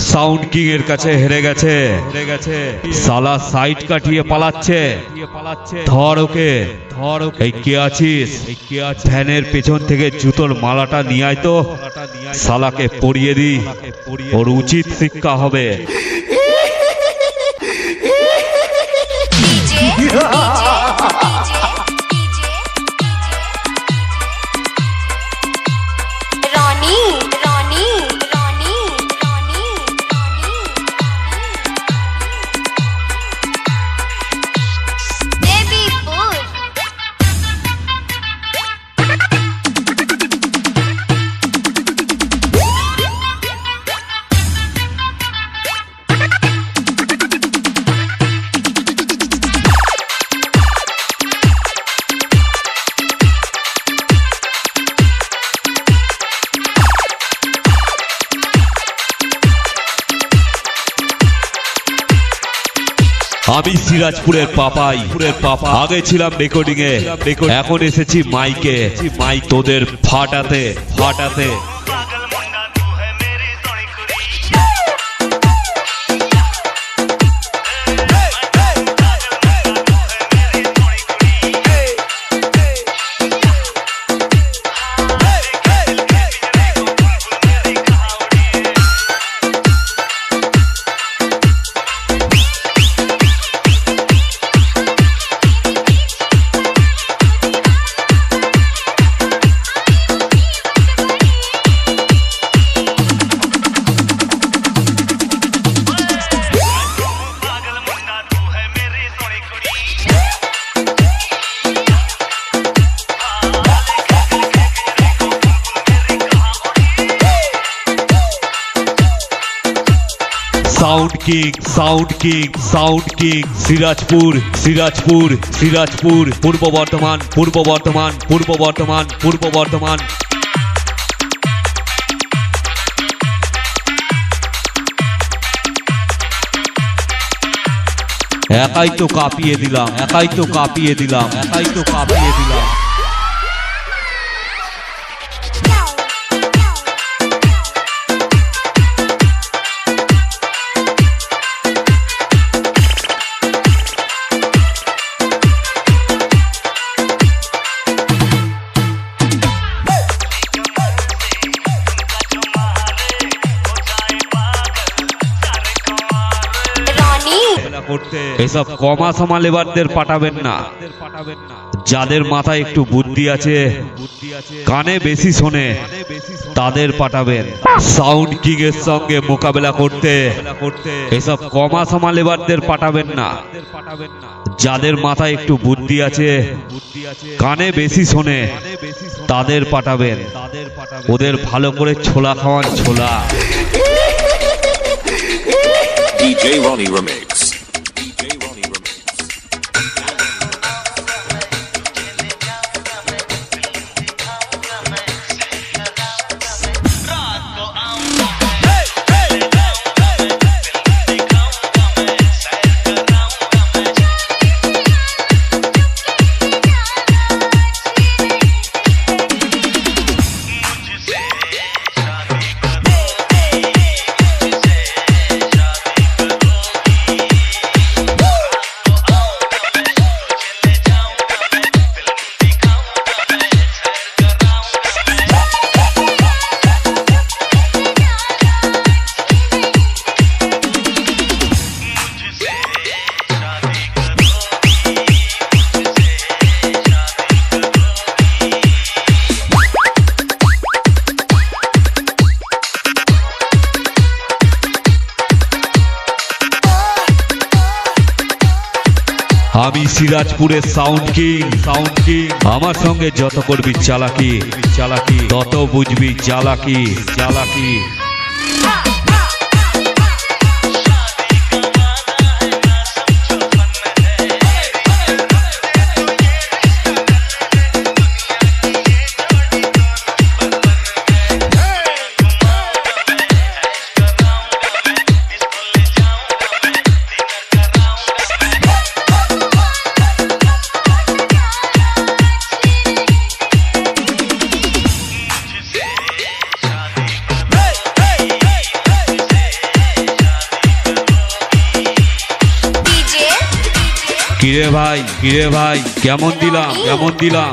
Sound king এর কাছে হেরে গেছে। হেরে গেছে সালা সাইড কাটিয়ে পালাচ্ছে। ধর ওকে। ধর ওকে এই কে আছিস? এই কে আছিস ফ্যানের পেছন থেকে জুতোর মালাটা নিয়ে আয় তো। সালাকে পরিয়ে দি। ওর উচিত শিক্ষা হবে। ডিজে আমি সিরাজপুরের পাপাই। পাপা আগে ছিলাম রেকর্ডিং এ এখন এসেছি মাইকে মাইক। তোদের ফাটাতে ফাটাতে। Sound king sound king sound king Sirajpur Sirajpur Sirajpur Purba Bardhaman Purba Bardhaman Purba Bardhaman Purba Bardhaman একাই তো কাঁপিয়ে দিলাম, একাই তো কাঁপিয়ে দিলাম, একাই তো কাঁপিয়ে দিলাম। এসব কমা সমা লেবারদের পাঠাবেন না। যাদের মাথায় একটু বুদ্ধি আছে, কানে বেশি শোনে, তাদের পাঠাবেন। সাউন্ড কিং এর সঙ্গে মোকাবেলা করতে, এসব কমা সমা লেবারদের পাঠাবেন না। যাদের মাথায় একটু বুদ্ধি আছে, কানে বেশি শোনে, তাদের পাঠাবেন। ওদের ভালো করে ছোলা খাওয়ান ছোলা। DJ Ronnie Remix. সিরাজপুরের সাউন্ড কিং সাউন্ড কিং আমার সঙ্গে যত করবি চালাকি চালাকি। তত বুঝবি চালাকি চালাকি। কিরে ভাই কিরে ভাই কেমন দিলাম কেমন দিলাম?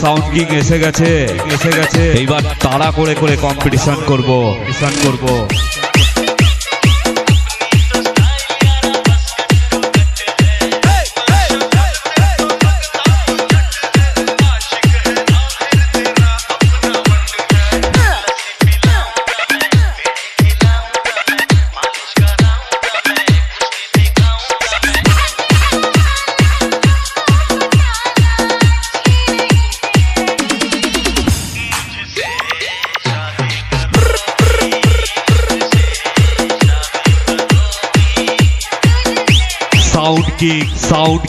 সাউন্ড কিং এসে গেছে এসে গেছে। এইবার তাড়া করে করে কম্পিটিশন করব। কম্পিটিশন করব।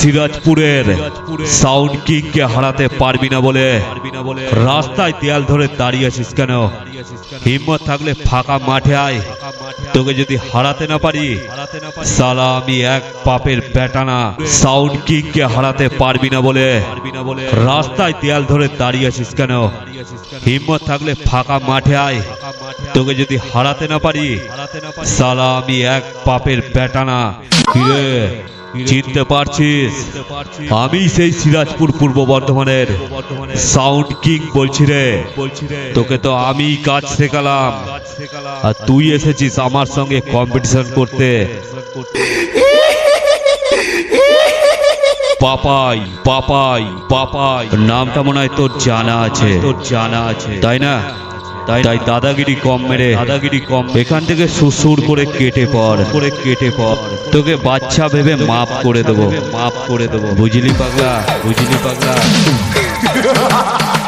সিরাজপুরের সাউন্ড কিং কে হারাতে পারবি না বলে রাস্তায় দেয়াল ধরে দাঁড়িয়ে আছিস কেন? হিম্মত থাকলে ফাঁকা মাঠে আয়। তোকে যদি হারাতে না পারি সালা আমি এক পাপের বেটানা সাউন্ড কিং কে হারাতে পারবি না বলে রাস্তায় দেয়াল ধরে দাঁড়িয়ে আছিস কেন? হিম্মত থাকলে ফাঁকা মাঠে আয়। তোকে যদি হারাতে না পারি সালা আমি এক পাপের ব্যাটানা। চিনতে পারছিস? আমি সেই সিরাজপুর পূর্ব বর্ধমানের। সাউন্ড কিং বলছি রে। তোকে তো আমি কাজ শেখালাম। আর তুই এসেছিস আমার সঙ্গে কম্পিটিশন করতে। পাপাই পাপাই পাপাই। নামটা মনে হয় তোর জানা আছে। তোর জানা আছে। তাই না? তাই তাই দাদাগিরি কম মেরে দাদাগিরি কম এখান থেকে সুসুর করে কেটে পড় করে কেটে পড় তোকে বাচ্চা ভেবে মাপ করে দেবো। মাপ করে দেবো। বুঝলি পাগলা? বুঝলি পাগলা?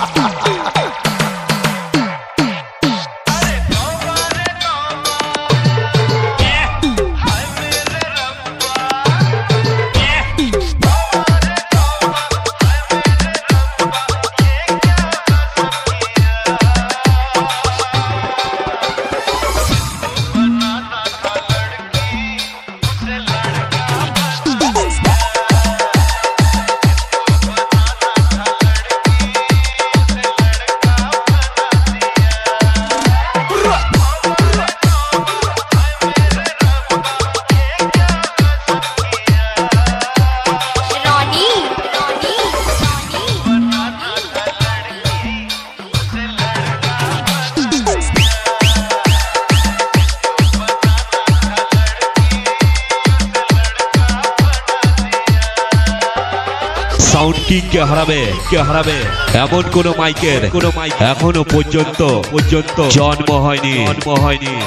কিং হারাবে? কে হারাবে? এমন কোন মাইকের, কোন মাইক এখনও পর্যন্ত পর্যন্ত জন্ম হয়নি। জন্ম হয়নি।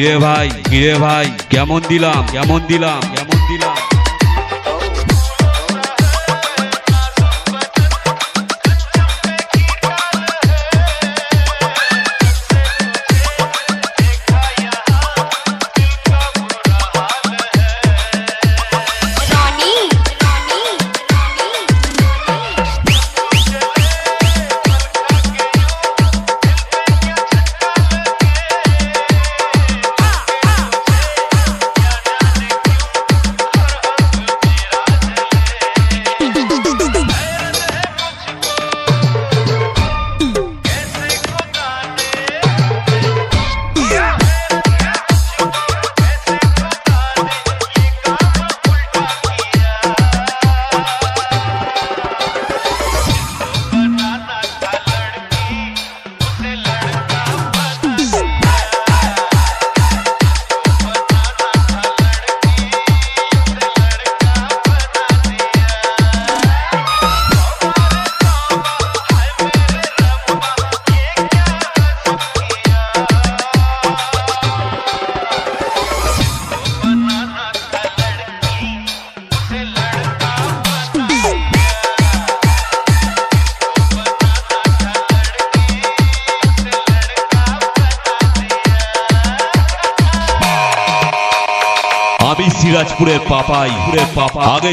কিরে ভাই কিরে ভাই কেমন দিলাম কেমন দিলাম কেমন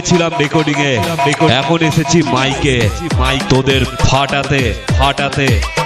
পাপা আগে ছিলাম রেকর্ডিং এ এখন এসেছি মাইকে মাইক তোদের ফাটাতে ফাটাতে।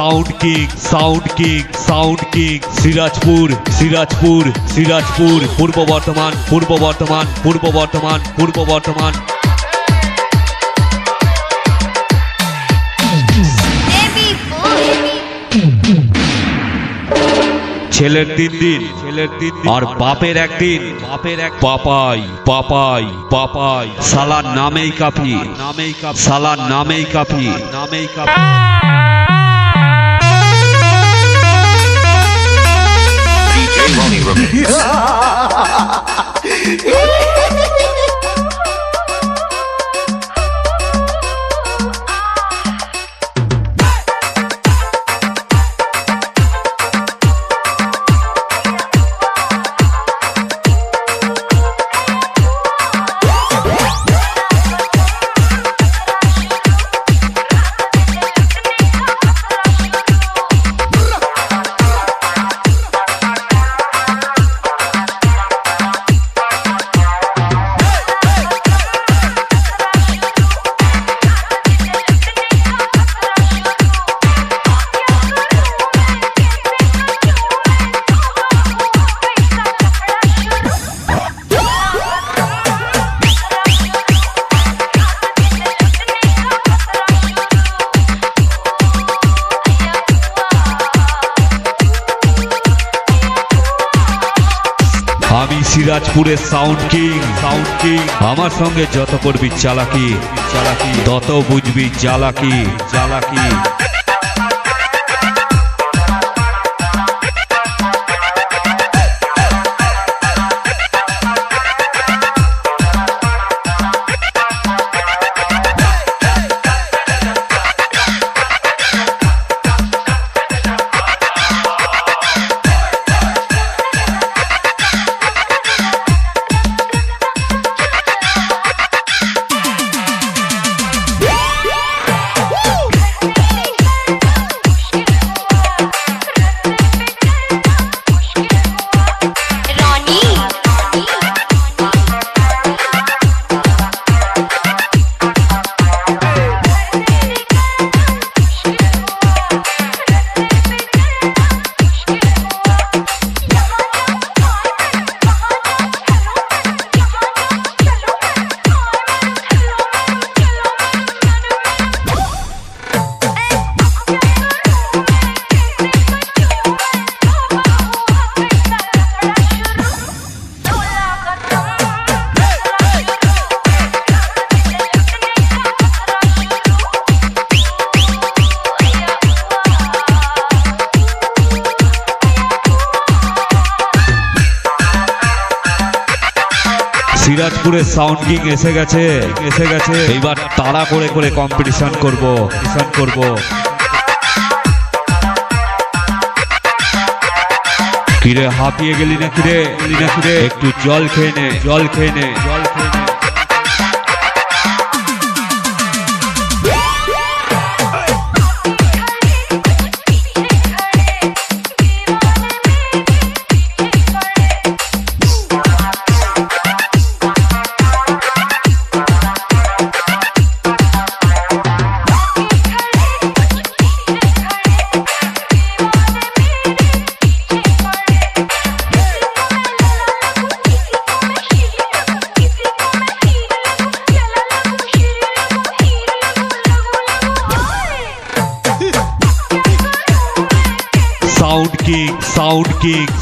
Sound king sound king sound king Sirajpur Sirajpur Sirajpur Purba Bardhaman Purba Bardhaman Purba Bardhaman Purba Bardhaman ছেলের তিন দিন ছেলের তিন দিন। আর বাপের একদিন। বাপের এক পাপাই পাপাই পাপাই। সালার নামেই কাফি নামেই কাফি সালার নামেই কাফি নামেই কাফি সাউন্ড কিং আমার সঙ্গে যত করবি চালাকি। চালাকি। তত বুঝবি চালাকি। চালাকি। সিরাজপুরের সাউন্ড কিং এসে গেছে। এসে গেছে। এইবার তাড়া করে করে কম্পিটিশন করব কম্পিটিশন করব। কিরে, হাঁপিয়ে গেলি না কিরে না কিরে একটু জল খেয়ে নে, জল খেয়ে নে, জল